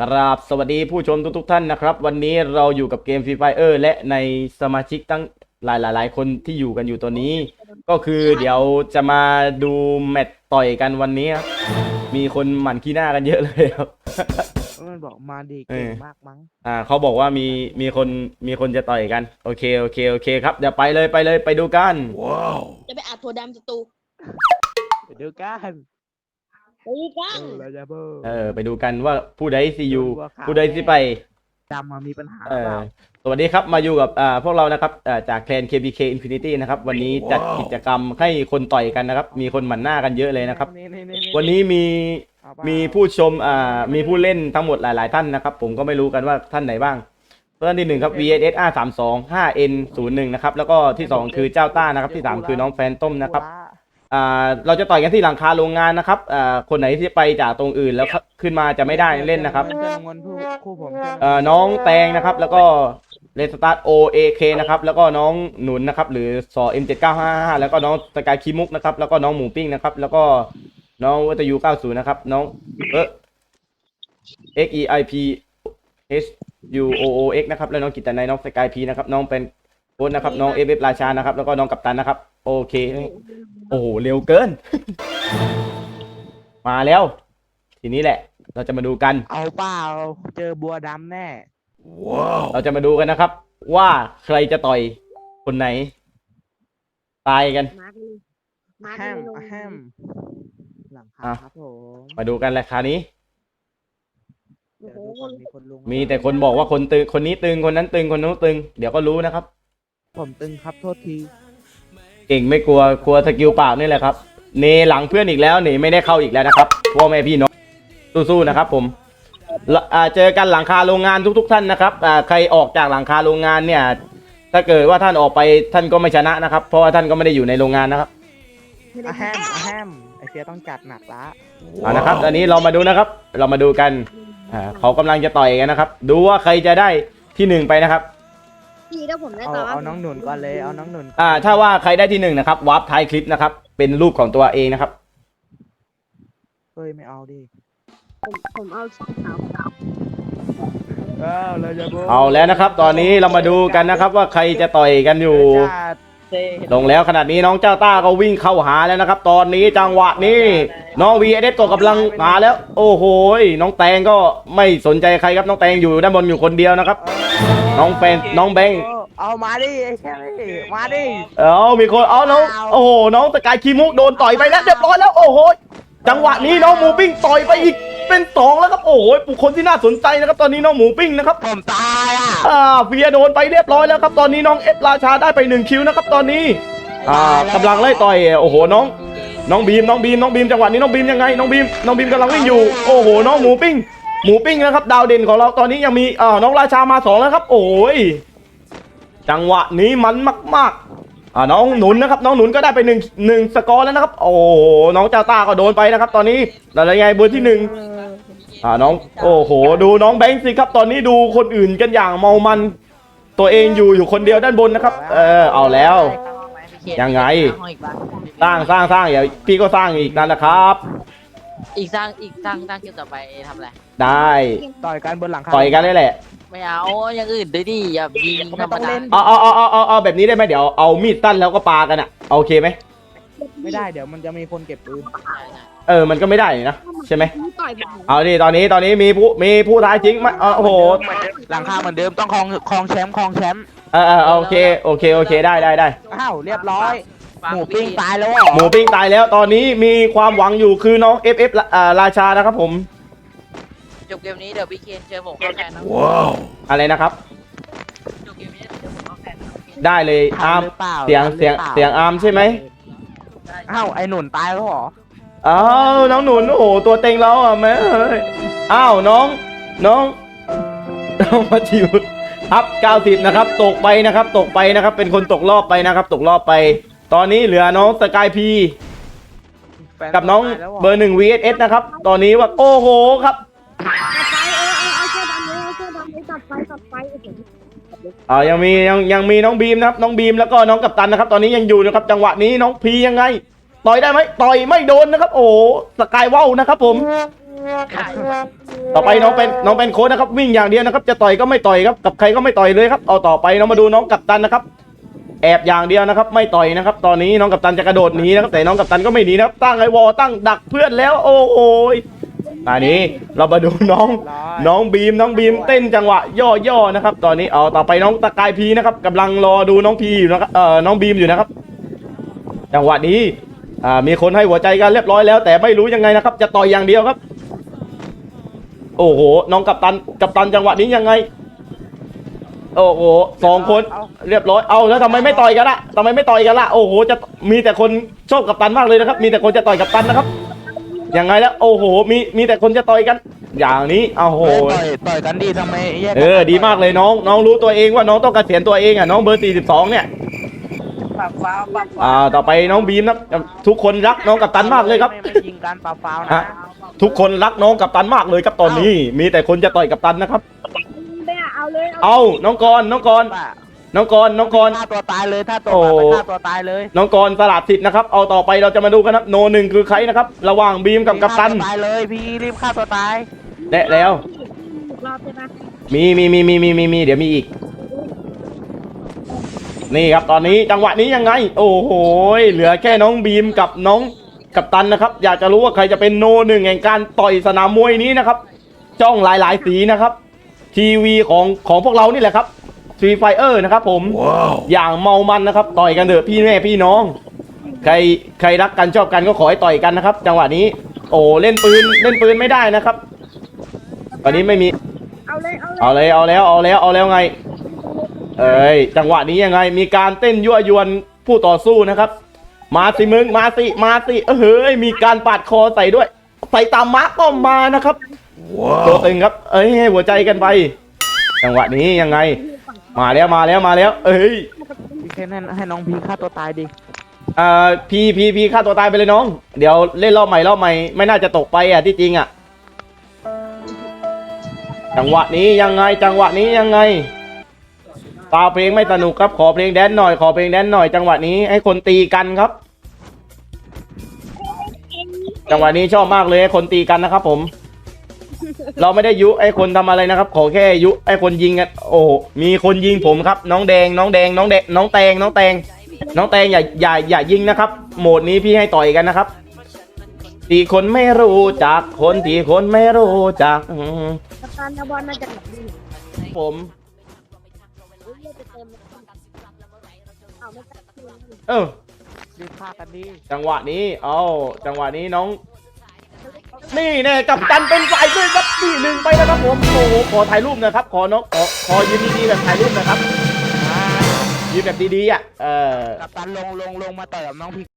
ครับสวัสดีผู้ชมทุกๆท่านนะครับ วันนี้เราอยู่กับเกม Free Fire และในสมาชิกตั้งหลายๆหลายคนที่อยู่กันอยู่ตัวนี้ ก็คือเดี๋ยวจะมาดูแมตช์ต่อยกันวันนี้ครับมีคนหมั่นขี้หน้ากันเยอะเลยครับมันบอกมาดีเอเก่งอมากมั้งอ่าเขาบอกว่ามีมีคนมีคนจะต่อยกัน โอเคโอเคโอเคครับเดี๋ยวไปเลยไปเลยไปดูกันจะไปอาบถั่วดำสตูเดี๋ยวกัน ไปดูกัเอนอเราจะเบอร์เออ ไปดูกันว่าผู้ใดซียูว่าข่าวผู้ใดที่ไปจำมามีปัญหาเอเปอล่าสวัสดีครับมาอยู่กับอ่าพวกเรานะครับอ่าจากแคลน KBK Infinity นะครับ วันนี้จัดกิจกรรมให้คนต่อยกันนะครับ มีคนหมั่นหน้ากันเยอะเลยนะครับ วันนี้มีเอาเปล่ามีผู้ชมอ่ามีผู้เล่นทั้งหมดหลาย ๆ ท่านนะครับ ผมก็ไม่รู้กันว่าท่านไหนบ้างท่านที่หนึ่งครับ VSS R 3 2 5 N 0 1นะครับแล้วก็ที่สองคือเจ้าต้านะครับที่สามคือน้องแฟนต้มนะครับอ่า เราจะต่อยกันที่หลังคาโรงงานนะครับอ่าคนไหนที่ไปจากตรงอื่นแล้วขึ้นมาจะไม่ได้เล่นนะครับเพื่อนเงินผู้คู่ผมเพื่อนเอ่อน้องแตงนะครับ แล้วก็เลนสตาร์โอเอเคนะครับ แล้วก็น้องหนุนนะครับ หรือสอเอ็มเจ็ดเก้าห้าห้าแล้วก็น้องสกายคิมุกนะครับ แล้วก็น้องหมูปิ้งนะครับ แล้วก็น้องวัตยูเก้าศูนย์นะครับ น้องเออ X E I P H U O O X นะครับ แล้วน้องกิตตนายน้องสกายพีนะครับ น้องเป็น โค้ชนะครับน้องเอฟเอฟราชานะครับ แล้วก็น้องกัปตันนะครับ โอเค โอ้โหเร็วเกิน มาแล้ว ทีนี้แหละ เราจะมาดูกัน เอาเปล่าเจอบัวดำแน่เราจะมาดูกันนะครับ ว่าใครจะต่อยคนไหน ตายกัน มาร์คเลยมาร์คแฮมเลยแฮมหลังคาอะ ครับผมมาดูกันแหละคราวนี้โอ้เดี๋ยวโหดูก่อนมีคนลุงมีแต่คนบอกว่าคนตึงคนนี้ตึงคนนั้นตึงคนนู้นตึง เดี๋ยวก็รู้นะครับ ผมตึงครับโทษที เก่งไม่กลัวกลัวสกิลปากนี่แหละครับเนหลังเพื่อนอีกแล้วเนไม่ได้เข้าอีกแล้วนะครับพ่อแม่พี่น้องสู้ๆนะครับ ผมละอ่าเจอกันหลังคาโรงงานทุก ๆ ท่านนะครับอ่าใครออกจากหลังคาโรงงานเนี่ย ถ้าเกิดว่าท่านออกไปท่านก็ไม่ชนะนะครับ เพราะว่าท่านก็ไม่ได้อยู่ในโรงงานนะครับไม่ได้อะแฮมอะแฮมไอเสียต้องจัดหนักละเอานะครับตอนนี้เรามาดูนะครับ เรามาดูกันอ่าเขากำลังจะต่อยกันนะครับ ดูว่าใครจะได้ที่หนึ่งไปนะครับ พี่ถ้าผมได้เอาต่อเอาน้องหนุนก่อนเลยเอาน้องหนุนอ่าถ้าว่าใครได้ที่หนึ่งนะครับวาร์ปท้ายคลิปนะครับ เป็นรูปของตัวเองนะครับ เฮ้ยไม่เอาดิผมผมเอาสีขาวขาวเอาเราจะเบอร์เอาแล้วนะครับ ตอนนี้เรามาดูกันนะครับ ว่าใครจะต่อยกันอยู่จัดเต้ ลงแล้วขนาดนี้น้องเจ้าต้าก็วิ่งเข้าหาแล้วนะครับ ตอนนี้จังหวะนี้น้องวีเอสก็กำลังมาแล้ว โอ้โหยน้องแตงก็ไม่สนใจใครครับน้องแตงอยู่ด้านบนอยู่คนเดียวนะครับ น้องแฟนน้องแบงค์เอามาดิไอ้แค่นี้มาดิเอามีคนเอาน้องโอ้โหน้องตะกายคีมุกโดนต่อยไปแล้วเรียบร้อยแล้วโอ้โหจังหวะนี้น้องหมูปิ้งต่อยไปอีก เป็นสองแล้วครับโอ้โหบุคคลที่น่าสนใจนะครับตอนนี้น้องหมูปิ้งนะครับผมตายอะอ่าเฟียโดนไปเรียบร้อยแล้วครับตอนนี้น้องเอฟราชาได้ไปหนึ่งคิวนะครับตอนนี้อ่ากำลังไล่ต่อยโอ้โหน้องน้องบีมน้องบีมน้องบีมจังหวะนี้น้องบีมยังไงน้องบีมน้องบีมกำลังวิ่งอยู่โอ้โหน้องหมูปิ้ง หมูปิ้งนะครับ ดาวเด่นของเราตอนนี้ยังมีอ่าน้องราชามาสองแล้วครับ โอ้ยจังหวะนี้มันมากๆอ่าน้องหนุนนะครับ น้องหนุนก็ได้ไปหนึ่งหนึ่งสกอร์แล้วนะครับ โอ้โหน้องเจ้าตาก็โดนไปนะครับ ตอนนี้อะไรไงเบอร์ที่หนึ่ง อ่าน้องโอ้โหดูน้องแบงค์สิครับ ตอนนี้ดูคนอื่นกันอย่างเมามันตัวเองอยู่อยู่คนเดียวด้านบนนะครับ เออเอาแล้ว ยังไง สร้างสร้างสร้างอย่าพี่ก็สร้างอีกนั่นแหละครับ อีกสร้างอีกสร้างสร้างคลิปต่อไปทำอะไร ได้ต่อยกันบนหลังคาต่อยกันเลยแหละไม่เอาอย่างอื่นด้วยดิอย่ายิงธรรมไม่ต้องดาเล่นเอาเอาเอาเอาเอาเอาแบบนี้ได้ไหมเดี๋ยวเอามีดสั้นแล้วก็ปากันอะโอเคไหม ไม่ได้เดี๋ยวมันจะมีคนเก็บปืนเออมันก็ไม่ได้นะใช่ไหมต่อยผมเอาดิตอนนี้ตอนนี้มีผู้มีผู้ท้ายจริงไหมเอาโอ้โหหลังคาเหมือนเดิมต้องครองครองแชมป์ครองแชมป์เออเออโอเคโอเคโอเคได้ได้ได้อ้าวเรียบร้อยฟัหมูปิ้งพี่ตายแล้วเหรอหมูปิ้งตายแล้วตอนนี้มีความหวังอยู่คือน้อง FF อ่าราชานะครับผมจบเกมนี้เดี๋ยวพี่เคนเจอผมเข้าแทนนะอะไรนะครับจบเกมนี้เดี๋ยวผมเข้าแทนนะพี่เคนได้เลยอาร์มหรือเปล่าเสียงเสียงเสียงอาร์มใช่ไหม อ้าวไอ้หนุนตายแล้วเหรออ้าวน้องหนุนโอ้โหตัวเต็งเราอะแม่เอ้ยอ้าวน้องน้องน้องมาจิวทับ90นะครับ ตกไปนะครับ ตกไปนะครับ เป็นคนตกรอบไปนะครับ ตกรอบไป ตอนนี้เหลือน้องสกายพีแฟกับน้องตายแล้วหเบอร์หนึ่ง VSS นะครับ ตอนนี้ว่าโอ้โหครับ อ่ายังมียังยังมีน้องบีมนะครับน้องบีมแล้วก็น้องกัปตันนะครับ ตอนนี้ยังอยู่นะครับจังหวะนี้น้องพียังไง ต่อยได้ไหมต่อยไม่โดนนะครับ โอ้สกายว่าวนะครับ ผม ต่อไปน้องเป็นน้องเป็นโค้ชนะครับ วิ่งอย่างเดียวนะครับ จะต่อยก็ไม่ต่อยครับกับใครก็ไม่ต่อยเลยครับเอาต่อไปเรามาดูน้องกัปตันนะครับ แอบอย่างเดียวนะครับ ไม่ต่อยนะครับ ตอนนี้น้องกัปตันจะกระโดดหนีนะครับแต่น้องกัปตันก็ไม่หนีนะครับตั้งไอ้วอตั้งดักเพื่อนแล้ว โอ้โห อนนี้เรามาดูน้องร้อยน้องบีมน้องบีมเต้นจังหวะย่อๆนะครับ ตอนนี้เอาต่อไปน้องตะกายพีนะครับกำลังรอดูน้องพีอยู่นะครับเอ่อน้องบีมอยู่นะครับ จังหวะนี้อ่ามีคนให้หัวใจกันเรียบร้อยแล้ว แต่ไม่รู้ยังไงนะครับ จะต่อยอย่างเดียวครับ โอ้โหน้องกัปตันกัปตันจังหวะนี้ยังไง โอ้โหสองคนเรียบร้อยเอาแล้วทำไมไม่ต่อยกันล่ะทำไมไม่ต่อยกันล่ะโอ้โหจะมีแต่คนชอบกัปตันมากเลยนะครับ มีแต่คนจะต่อยกัปตันนะครับ ยังไงแล้วโอ้โหมีมีแต่คนจะต่อยกัน อย่างนี้โอ้โห ต่อยต่อยกันดีทำไมแยกกันเออ ดีมากเลยน้อง น้องรู้ตัวเองว่าน้องต้องเกษียณตัวเองอะน้องเบอร์ 42 เนี่ยปรับฟ้าวปรับอ่า ต่อไปน้องบีมนะทุกคนรักน้องกัปตันมากเลยครับ ไม่ไม่ยิงการปาฟาวนะฮะ ทุกคนรักน้องกัปตันมากเลยครับตอนนี้ มีแต่คนจะต่อยกัปตันนะครับ ไม่เอาเลยเอาน้องกรณ์น้องกรณ์ว่า น้องกรณ์น้องกรณ์ ฆ่าตัวตายเลยถ้าตัวโอ้ไปฆ่าตัวตายเลยน้องกรณ์สลัดสิทธิ์นะครับ เอาต่อไปเราจะมาดูกันครับโนหนึ่งคือใครนะครับ ระหว่างบีมกับกัปตันฆ่าตัวตายเลยพี่รีบฆ่าตัวตายและแล้วรอบใช่ไหมมีมีมีมีมีมีมีเดี๋ยวมีอีก นี่ครับตอนนี้จังหวะนี้ยังไง โอ้โหเหลือแค่น้องบีมกับน้องกัปตันนะครับ อยากจะรู้ว่าใครจะเป็นโนหนึ่งแห่งการต่อยสนามมวยนี้นะครับ จ้องหลายๆสีนะครับ ทีวีของของพวกเรานี่แหละครับ ทรีไฟเออร์นะครับผม อย่างเมามันนะครับ ต่อยกันเถอะพี่แม่พี่น้อง ใครใครรักกันชอบกันก็ขอให้ต่อยกันนะครับ จังหวะนี้ โอ้เล่นปืนเล่นปืนไม่ได้นะครับ ตอนนี้ไม่มีเอาเลยเอาเลยเอาเลยเอาแล้วเอาแล้วเอาแล้วไง เอ้ยจังหวะนี้ยังไง มีการเต้นยั่วยวนผู้ต่อสู้นะครับ มาสิมึงมาสิมาสิเฮ้ยมีการปาดคอใส่ด้วย ใส่ตามมาร์กก็มานะครับตัวตึงครับ เอ้ยให้หัวใจกันไป จังหวะนี้ยังไง มาแล้วมาแล้วมาแล้ว เอ้ยพี่เคนให้ให้น้องพีฆ่าตัวตายดิอ่าพีพีพีฆ่าตัวตายไปเลยน้อง เดี๋ยวเล่นรอบใหม่รอบใหม่ไม่น่าจะตกไปอะที่จริงอะ จังหวะนี้ยังไงจังหวะนี้ยังไงตาเพลงไม่สนุกครับขอเพลงแดนซ์หน่อยขอเพลงแดนซ์หน่อย จังหวะนี้ให้คนตีกันครับ จังหวะนี้ชอบมากเลยให้คนตีกันนะครับผม เราไม่ได้ยุไอ้คนทำอะไรนะครับ ขอแค่ยุไอ้คนยิงกันโอ้โหมีคนยิงผมครับ น้องแดง น้องแดง น้องแดงน้องแตงน้องแตง น้องแตงอย่าอย่าอย่ายิงนะครับ โหมดนี้พี่ให้ต่อยกันนะครับตีคนไม่รู้จักคนตีคนไม่รู้จักอืมกัปตันอาบอลน่าจะหลับดีผมเลือดจะเต็มเอาไม่ตัดคืนเออรีบฆ่ากันดิจังหวะนี้ เอาจังหวะนี้น้อง นี่แน่กับตันเป็นฝ่ายด้วยครับนี่หนึ่งไปแล้วครับผมโอ้โหขอถ่ายรูปนะครับ ขอน้องขอขอยืนดีๆแบบถ่ายรูปนะครับยืนแบบดีๆอะเออ กับตันลงลงลงมาเติมน้องพี